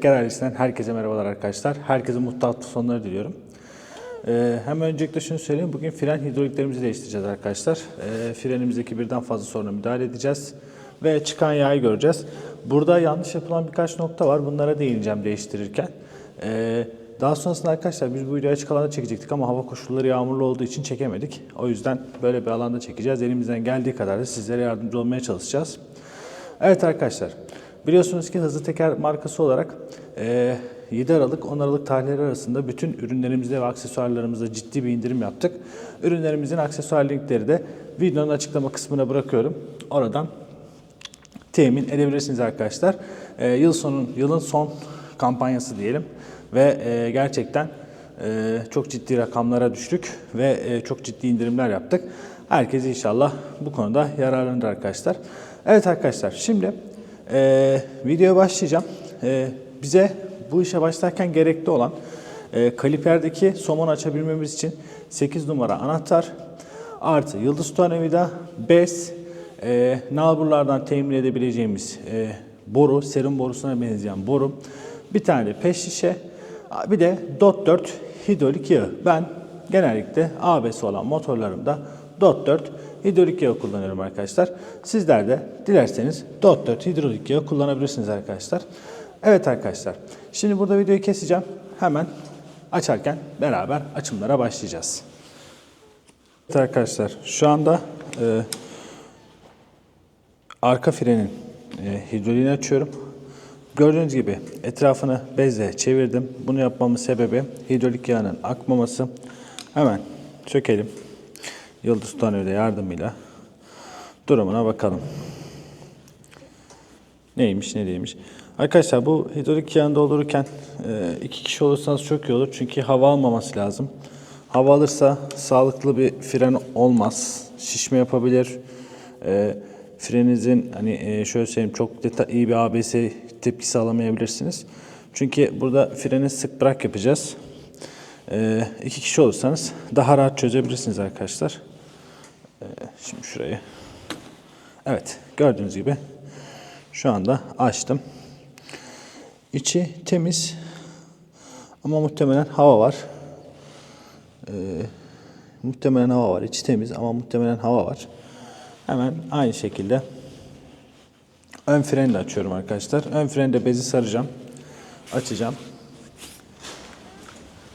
Teker ailesinden herkese merhabalar arkadaşlar. Herkese mutlu hafta sonları diliyorum. Ee, hemen öncelikle şunu söyleyeyim. Bugün fren hidroliklerimizi değiştireceğiz arkadaşlar. Ee, frenimizdeki birden fazla soruna müdahale edeceğiz. Ve çıkan yağı göreceğiz. Burada yanlış yapılan birkaç nokta var. Bunlara değineceğim değiştirirken. Ee, daha sonrasında arkadaşlar biz bu videoyu açık alanda çekecektik ama hava koşulları yağmurlu olduğu için çekemedik. O yüzden böyle bir alanda çekeceğiz. Elimizden geldiği kadar da sizlere yardımcı olmaya çalışacağız. Evet arkadaşlar. Biliyorsunuz ki Hızlı Teker markası olarak eee 7 Aralık 10 Aralık tarihleri arasında bütün ürünlerimizde ve aksesuarlarımızda ciddi bir indirim yaptık. Ürünlerimizin aksesuar linkleri de videonun açıklama kısmına bırakıyorum. Oradan temin edebilirsiniz arkadaşlar. Ee, yıl sonun yılın son kampanyası diyelim ve e, gerçekten e, çok ciddi rakamlara düştük ve e, çok ciddi indirimler yaptık. Herkes inşallah bu konuda yararlanır arkadaşlar. Evet arkadaşlar şimdi e, videoya başlayacağım. E, bize bu işe başlarken gerekli olan e, kaliperdeki somon açabilmemiz için 8 numara anahtar artı yıldız tornavida, bez, e, nalburlardan temin edebileceğimiz e, boru, serum borusuna benzeyen boru, bir tane de peş şişe, bir de DOT 4 hidrolik yağı. Ben genellikle ABS olan motorlarımda DOT 4 hidrolik yağı kullanıyorum arkadaşlar. Sizler de dilerseniz DOT 4 hidrolik yağı kullanabilirsiniz arkadaşlar. Evet arkadaşlar, şimdi burada videoyu keseceğim. Hemen açarken beraber açımlara başlayacağız. Evet arkadaşlar, şu anda e, arka frenin e, hidroliğini açıyorum. Gördüğünüz gibi etrafını bezle çevirdim. Bunu yapmamın sebebi hidrolik yağının akmaması. Hemen sökelim. Yıldız tornavida yardımıyla durumuna bakalım. Neymiş ne değilmiş. Arkadaşlar bu hidrolik yağını doldururken e, iki kişi olursanız çok iyi olur. Çünkü hava almaması lazım. Hava alırsa sağlıklı bir fren olmaz. Şişme yapabilir. E, freninizin hani e, şöyle söyleyeyim çok deta- iyi bir ABS tepkisi alamayabilirsiniz. Çünkü burada freni sık bırak yapacağız. E, iki kişi olursanız daha rahat çözebilirsiniz arkadaşlar. E, şimdi şurayı. Evet gördüğünüz gibi şu anda açtım. İçi temiz ama muhtemelen hava var. Ee, muhtemelen hava var. İçi temiz ama muhtemelen hava var. Hemen aynı şekilde ön freni de açıyorum arkadaşlar. Ön frende bezi saracağım. Açacağım.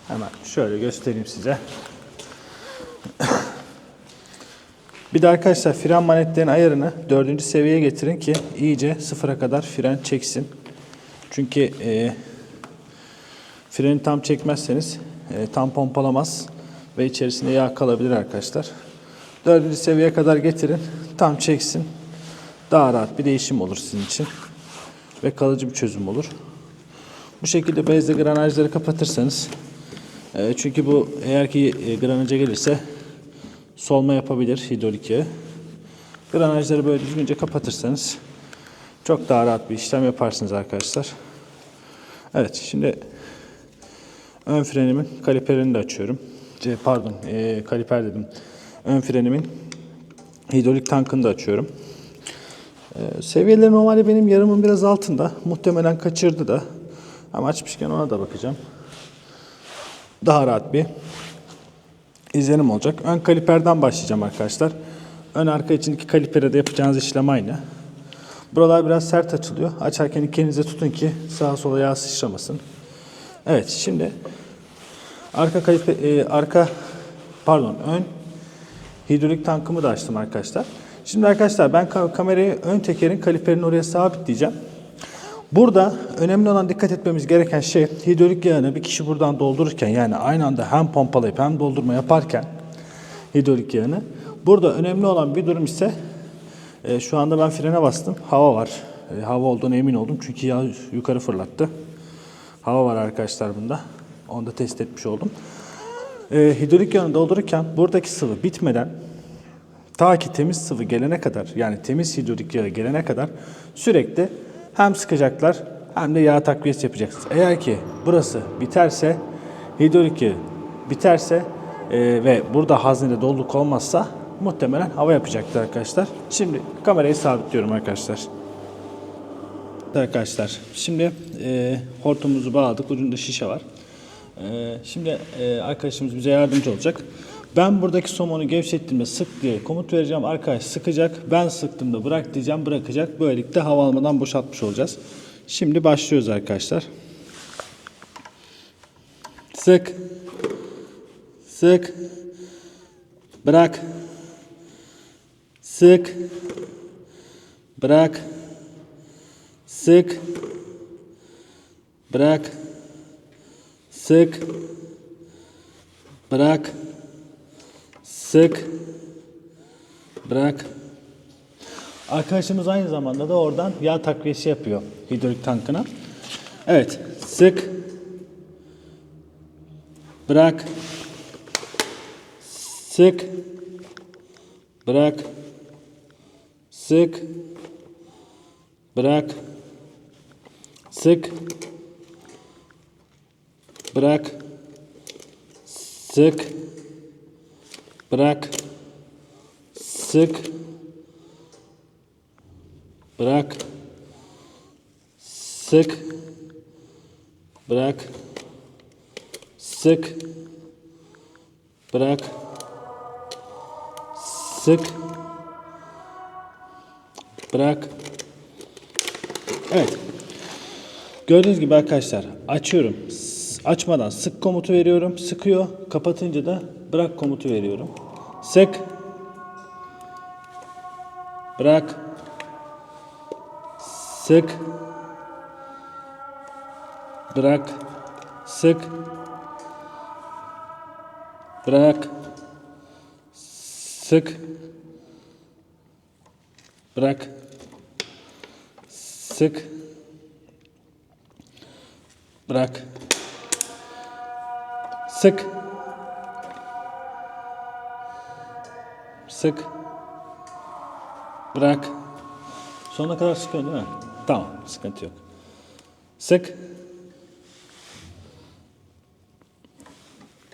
Hemen şöyle göstereyim size. Bir de arkadaşlar fren manetlerin ayarını dördüncü seviyeye getirin ki iyice sıfıra kadar fren çeksin. Çünkü e, freni tam çekmezseniz e, tam pompalamaz ve içerisinde yağ kalabilir arkadaşlar. Dördüncü seviyeye kadar getirin. Tam çeksin. Daha rahat bir değişim olur sizin için. Ve kalıcı bir çözüm olur. Bu şekilde bezle granajları kapatırsanız e, çünkü bu eğer ki e, granaja gelirse solma yapabilir hidrolik yağı. Granajları böyle düzgünce kapatırsanız çok daha rahat bir işlem yaparsınız arkadaşlar. Evet şimdi ön frenimin kaliperini de açıyorum. C, pardon e, kaliper dedim. Ön frenimin hidrolik tankını da açıyorum. E, seviyeleri normalde benim yarımın biraz altında. Muhtemelen kaçırdı da. Ama açmışken ona da bakacağım. Daha rahat bir izlenim olacak. Ön kaliperden başlayacağım arkadaşlar. Ön arka için iki kalipere de yapacağınız işlem aynı. Buralar biraz sert açılıyor. Açarken iki tutun ki sağa sola yağ sıçramasın. Evet şimdi arka kalipe, e, arka pardon ön hidrolik tankımı da açtım arkadaşlar. Şimdi arkadaşlar ben ka- kamerayı ön tekerin kaliperini oraya sabitleyeceğim. Burada önemli olan dikkat etmemiz gereken şey hidrolik yağını bir kişi buradan doldururken yani aynı anda hem pompalayıp hem doldurma yaparken hidrolik yağını burada önemli olan bir durum ise e, şu anda ben frene bastım. Hava var. E, hava olduğuna emin oldum çünkü yağ yukarı fırlattı. Hava var arkadaşlar bunda. Onu da test etmiş oldum. E, hidrolik yağını doldururken buradaki sıvı bitmeden ta ki temiz sıvı gelene kadar yani temiz hidrolik yağı gelene kadar sürekli hem sıkacaklar hem de yağ takviyesi yapacaksınız. Eğer ki burası biterse hidrolik yağı biterse e, ve burada haznede doluluk olmazsa muhtemelen hava yapacaktır arkadaşlar. Şimdi kamerayı sabitliyorum arkadaşlar. arkadaşlar. Şimdi e, hortumumuzu bağladık. Ucunda şişe var. E, şimdi e, arkadaşımız bize yardımcı olacak. Ben buradaki somonu gevşettiğimde sık diye komut vereceğim. Arkadaş sıkacak. Ben sıktığımda bırak diyeceğim. Bırakacak. Böylelikle hava almadan boşaltmış olacağız. Şimdi başlıyoruz arkadaşlar. Sık. Sık. Bırak. Sık. Bırak. Sık. Bırak. Sık. Bırak. Sık. Bırak. Arkadaşımız aynı zamanda da oradan yağ takviyesi yapıyor hidrolik tankına. Evet. Sık. Bırak. Sık. Bırak. Sık. Bırak. Sık. Bırak. Sık. Bırak. Sık. Bırak. Sık. Bırak. Sık. Bırak. Sık. Bırak. Evet. Gördüğünüz gibi arkadaşlar açıyorum. Açmadan sık komutu veriyorum. Sıkıyor. Kapatınca da bırak komutu veriyorum. Sık. Bırak. Sık. Bırak. Sık. Bırak. Sık. Bırak. Sık. Bırak. Sık. Sık. Bırak. Sonuna kadar sıkıyorsun değil mi? Tamam, sıkıntı yok. Sık.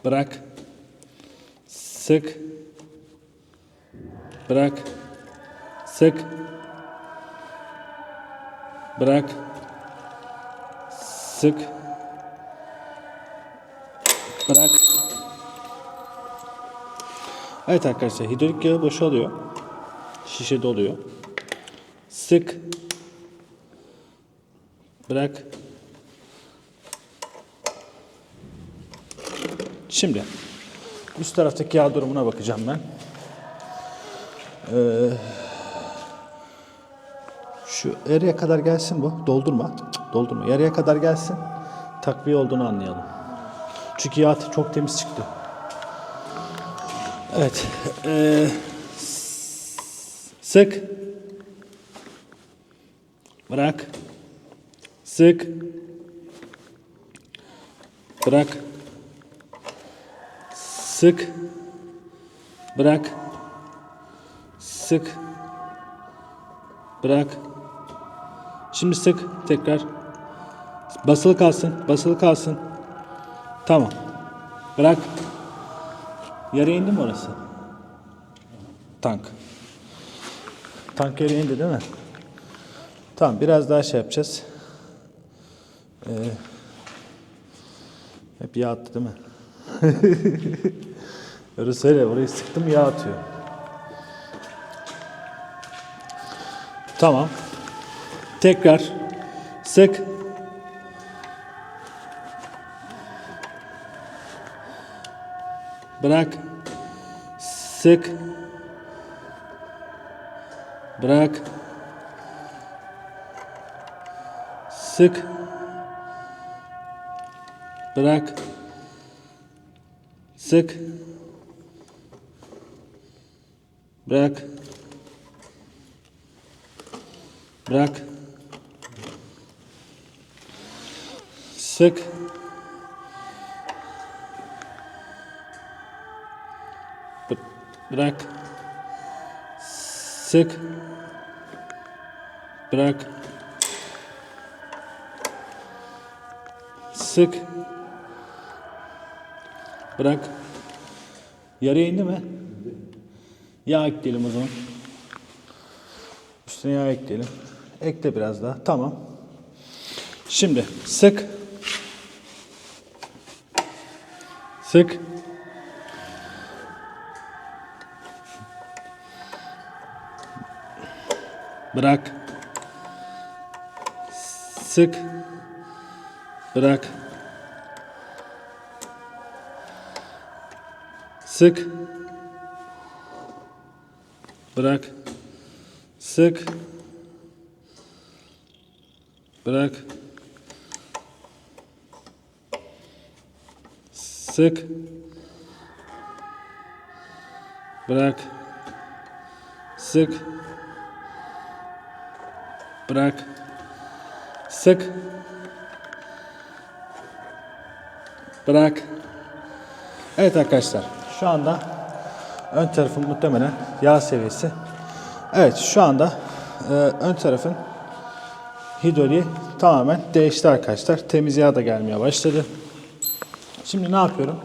Bırak. Sık. Bırak. Sık. Bırak. Sık. Bırak. Evet arkadaşlar hidrolik yağı boşalıyor. Şişe doluyor. Sık. Bırak. Şimdi üst taraftaki yağ durumuna bakacağım ben. Ee, şu yarıya kadar gelsin bu. Doldurma. Doldurma. Yarıya kadar gelsin. Takviye olduğunu anlayalım. Çünkü yağ çok temiz çıktı. Evet. Ee, sık. Bırak. Sık. Bırak. Sık. Bırak. Sık. Bırak. Şimdi sık tekrar. Basılı kalsın. Basılı kalsın. Tamam. Bırak. Yarıya indi mi orası? Tank. Tank yarıya indi değil mi? Tamam biraz daha şey yapacağız. Ee, hep yağ attı değil mi? Orası öyle. Orayı sıktım yağ atıyor. Tamam. Tekrar sık. Bırak. Sık. Bırak. Sık. Bırak. Sık. Bırak. Bırak. Sık. Bırak. Sık. Bırak. Sık. Bırak. Yarıya indi mi? Yağ ekleyelim o zaman. Üstüne yağ ekleyelim. Ekle biraz daha. Tamam. Şimdi sık. Sık. Bırak. Sık. Bırak. Sık. Bırak. Sık. Bırak. Sık. Bırak. Sık. Bırak. Sık. Bırak. Evet arkadaşlar. Şu anda ön tarafın muhtemelen yağ seviyesi. Evet şu anda e, ön tarafın hidroliği tamamen değişti arkadaşlar. Temiz yağ da gelmeye başladı. Şimdi ne yapıyorum?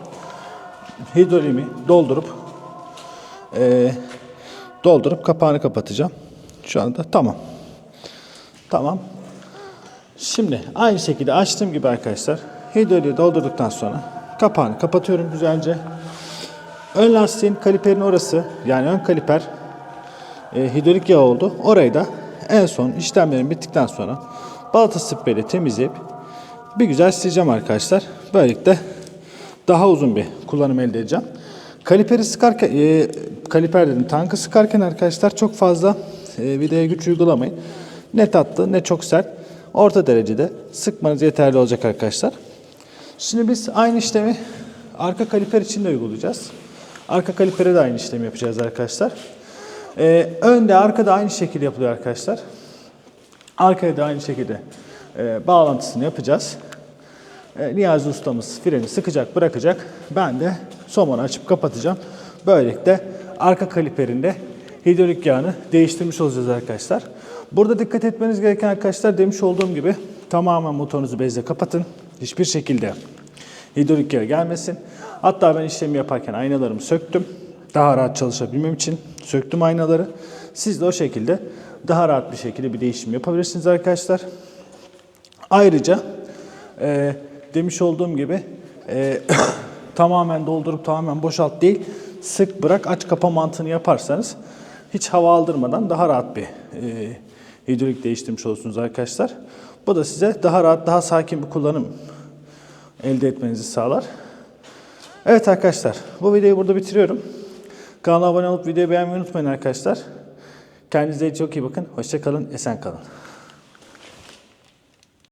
Hidroliğimi doldurup e, doldurup kapağını kapatacağım. Şu anda tamam. Tamam. Şimdi aynı şekilde açtığım gibi arkadaşlar hidroliği doldurduktan sonra kapağını kapatıyorum güzelce. Ön lastiğin kaliperin orası yani ön kaliper e, hidrolik yağ oldu. Orayı da en son işlemlerim bittikten sonra balata spreyle temizleyip bir güzel sileceğim arkadaşlar. Böylelikle daha uzun bir kullanım elde edeceğim. Kaliperi sıkarken, e, kaliper dedim, tankı sıkarken arkadaşlar çok fazla e, vidaya güç uygulamayın. Ne tatlı ne çok sert. Orta derecede sıkmanız yeterli olacak arkadaşlar. Şimdi biz aynı işlemi arka kaliper için de uygulayacağız. Arka kalipere de aynı işlemi yapacağız arkadaşlar. Ee, önde arkada aynı şekilde yapılıyor arkadaşlar. Arkaya da aynı şekilde e, bağlantısını yapacağız. E, Niyazi ustamız freni sıkacak bırakacak. Ben de somonu açıp kapatacağım. Böylelikle arka kaliperinde hidrolik yağını değiştirmiş olacağız arkadaşlar. Burada dikkat etmeniz gereken arkadaşlar demiş olduğum gibi tamamen motorunuzu bezle kapatın. Hiçbir şekilde hidrolik yağı gelmesin. Hatta ben işlemi yaparken aynalarımı söktüm. Daha rahat çalışabilmem için söktüm aynaları. Siz de o şekilde daha rahat bir şekilde bir değişim yapabilirsiniz arkadaşlar. Ayrıca e, demiş olduğum gibi e, tamamen doldurup tamamen boşalt değil, sık bırak aç kapa mantığını yaparsanız hiç hava aldırmadan daha rahat bir e, hidrolik değiştirmiş olursunuz arkadaşlar. Bu da size daha rahat, daha sakin bir kullanım elde etmenizi sağlar. Evet arkadaşlar, bu videoyu burada bitiriyorum. Kanala abone olup videoyu beğenmeyi unutmayın arkadaşlar. Kendinize çok iyi bakın. Hoşça kalın, esen kalın.